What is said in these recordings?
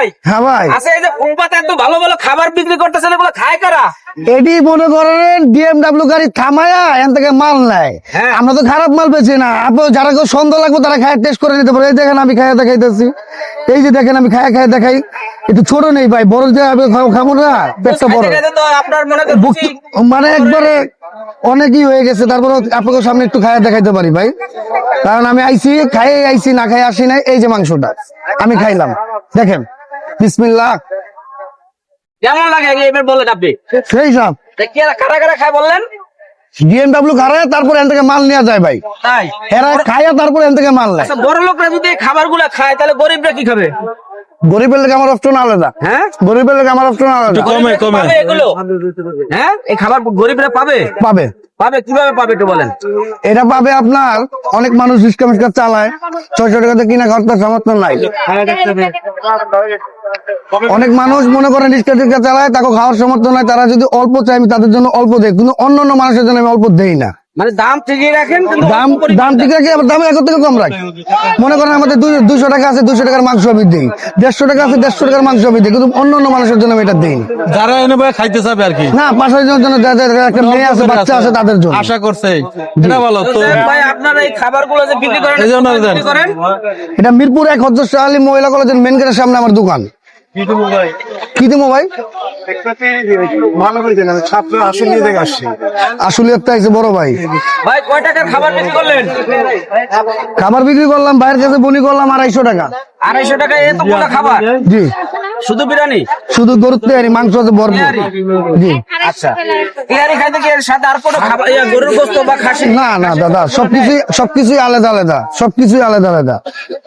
ভাই? হ্যাঁ ভাই। আচ্ছা এই যে ফুটপাতে এত ভালো ভালো খাবার বিক্রি করতেছেন এগুলো খায় কারা? এটি মনে করেন বিএমডাব্লিউ গাড়ি থামায়া এখান থেকে মাল নেয়। হ্যাঁ। আমরা তো খারাপ মাল না। আপনি যারা কেউ সন্দেহ লাগবে তারা খায় টেস্ট করে নিতে পারে। এই দেখেন আমি খায়া দেখাইতেছি। এই যে দেখেন আমি খায়া খায়া দেখাই। একটু ছোট নেই ভাই বড় যে আমি খাবো- না পেটটা বড়। মনে একবারে অনেকই হয়ে গেছে। তারপরে আপনাকে সামনে একটু খায়া দেখাইতে পারি ভাই। কারণ আমি আইছি খাই আইছি না খাই আসি নাই। এই যে মাংসটা আমি খাইলাম। দেখেন। বিসমিল্লাহ। কেমন লাগে এবার বলেন আপনি? সেই সব কারা কারা খায় বললেন? খারায় তারপরে এন থেকে মাল নেওয়া যায় ভাই। তাই? এরা খায়া তারপরে এন থেকে মাল নেয়। আচ্ছা বড় লোকরা যদি খাবার খাবারগুলো খায় তাহলে গরিবরা কি খাবে? গরিবের লেগে আমার অপশন আলাদা। হ্যাঁ? গরিবের লেগে আমার অপশন আলাদা। কমে কমে। এগুলো? হ্যাঁ? এই খাবার গরিবরা পাবে? পাবে। পাবে? কীভাবে পাবে একটু বলেন? এটা পাবে আপনার অনেক মানুষ রিক্সা মিক্সা চালায় ছয়শো টাকাতে কিনা খরচা সামর্থ্য নাই। অনেক মানুষ মনে করেন রিক্সা টিক্সা চালায় তাকে খাওয়ার সামর্থ্য নাই তারা যদি অল্প চাই আমি তাদের জন্য অল্প দেই। কিন্তু অন্য অন্য মানুষের জন্য আমি অল্প দেই না। মানে দাম ঠিকই রাখেন দাম দাম ঠিক রাখি আবার দাম থেকে কম রাখি। মনে করেন আমাদের দুশো টাকা আছে দুশো টাকার মাংস আমি দিই। দেড়শো টাকা আছে দেড়শো টাকার মাংস আমি দিই কিন্তু অন্য অন্য মানুষের জন্য আমি এটা দিই যারা এনে ভাই খাইতে চাবে আর কি। না পাশের জন্য যাদের একটা মেয়ে আছে বাচ্চা আছে। তাদের জন্য। আশা করছে এটা ভালো তো ভাই আপনারা এই খাবারগুলো যে বিক্রি করেন এই জন্য কোথায় দেন। বিক্রি করেন? এটা মিরপুর এক হজর শাহ আলী মহিলা কলেজের মেন গেটের সামনে আমার দোকান। কি দেবো ভাই? ভালো করে দেন আমি ছাত্র আসন নিয়ে আসছি। আসলে একটা আছে বড় ভাই। ভাই কয় টাকার খাবার বিক্রি করলেন? খাবার বিক্রি করলাম বাইরের কাছে বলি করলাম আড়াইশো টাকা। আড়াইশো টাকা এত বড় খাবার। জি। শুধু বিরিয়ানি? শুধু গরুর তেহারি মাংস আছে ভরপুর জি। আচ্ছা। বিরিয়ানি খাইতে কি এর সাথে আর কোনো খাবার গরুর গোস্ত বা খাসি? না না দাদা সবকিছুই সবকিছুই আলাদা আলাদা। সবকিছুই আলাদা আলাদা।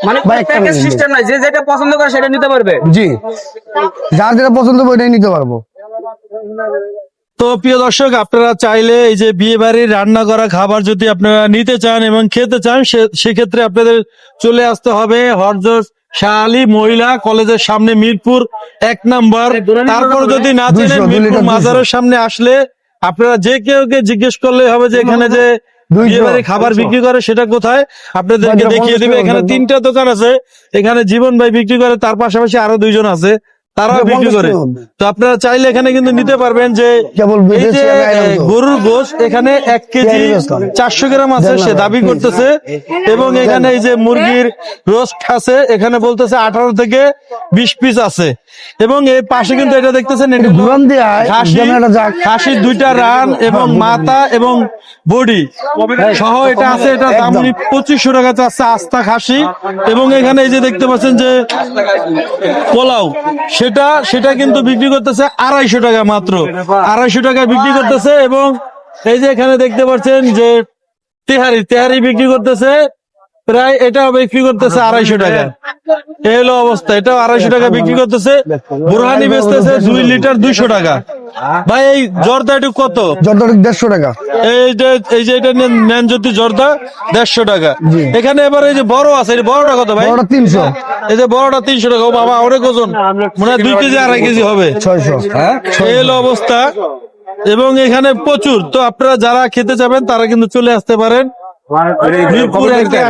মানে প্যাকেজ সিস্টেম নাই যে যেটা পছন্দ করে সেটা নিতে পারবে? জি। যার যেটা পছন্দ হবে ওইটাই নিতে পারব। তো প্রিয় দর্শক আপনারা চাইলে এই যে বিয়ে বাড়ির রান্না করা খাবার যদি আপনারা নিতে চান এবং খেতে চান সেক্ষেত্রে আপনাদের চলে আসতে হবে হরজস শাহ মহিলা কলেজের সামনে মিরপুর এক নাম্বার। তারপর যদি না চেনেন মিরপুর মাজারের সামনে আসলে আপনারা যে কেউ কে জিজ্ঞেস করলে হবে যে এখানে যে খাবার বিক্রি করে সেটা কোথায়? আপনাদেরকে দেখিয়ে দিবে এখানে তিনটা দোকান আছে। এখানে জীবন ভাই বিক্রি করে তার পাশাপাশি আরও দুইজন আছে। দুইশো, বিক্রি করে। তো আপনারা চাইলে এখানে কিন্তু নিতে পারবেন যে। গরুর গোশ এখানে এক কেজি। চারশো গ্রাম আছে সে দাবি করতেছে। এবং এখানে এই যে মুরগির রোস্ট আছে এখানে বলতেছে আঠারো থেকে বিশ পিস আছে। এবং এই পাশে কিন্তু এটা দেখতেছেন। খাসির দুইটা রান এবং মাথা এবং বডি। সহ এটা আছে এটা দাম পঁচিশশো টাকা চাচ্ছে আস্থা খাসি। এবং এখানে এই যে দেখতে পাচ্ছেন যে পোলাও সেটা সেটা কিন্তু বিক্রি করতেছে আড়াইশো টাকা মাত্র। আড়াইশো টাকা বিক্রি করতেছে এবং এই যে এখানে দেখতে পাচ্ছেন যে তেহারি তেহারি বিক্রি করতেছে, প্রায় এটাও বিক্রি করতেছে আড়াইশো টাকা। এই হলো অবস্থা, এটাও আড়াইশো টাকা বিক্রি করতেছে। বুরহানি বেচতেছে দুই লিটার দুইশো টাকা। ভাই এই জর্দা একটু কত? যত দেড়শো টাকা। এই যে এই যে এটা নেন যদি জর্দা দেড়শো টাকা। এখানে এবার এই যে বড় আছে এই বড়টা কত ভাই? বড়টা তিনশো। এই যে বড়টা তিনশো টাকা। ও বাবা অনেক ওজন। মনে হয় দুই কেজি আড়াই কেজি হবে। ছয়শো। হ্যাঁ? এই অবস্থা। এবং এখানে প্রচুর। তো আপনারা যারা খেতে যাবেন তারা কিন্তু চলে আসতে পারেন।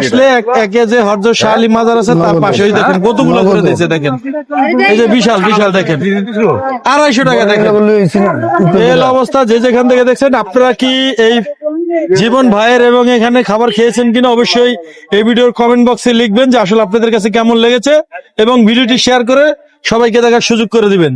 আসলে একে যে হরজ শালি মাজার আছে তার পাশেই দেখেন কতগুলো করে দিয়েছে দেখেন। এই যে বিশাল বিশাল দেখেন। আড়াইশো টাকা দেখেন। অবস্থা যে যেখান থেকে দেখছেন আপনারা কি এই জীবন ভাইয়ের এবং এখানে খাবার খেয়েছেন কিনা অবশ্যই এই ভিডিওর কমেন্ট বক্সে লিখবেন যে আসলে আপনাদের কাছে কেমন লেগেছে এবং ভিডিওটি শেয়ার করে সবাইকে দেখার সুযোগ করে দিবেন।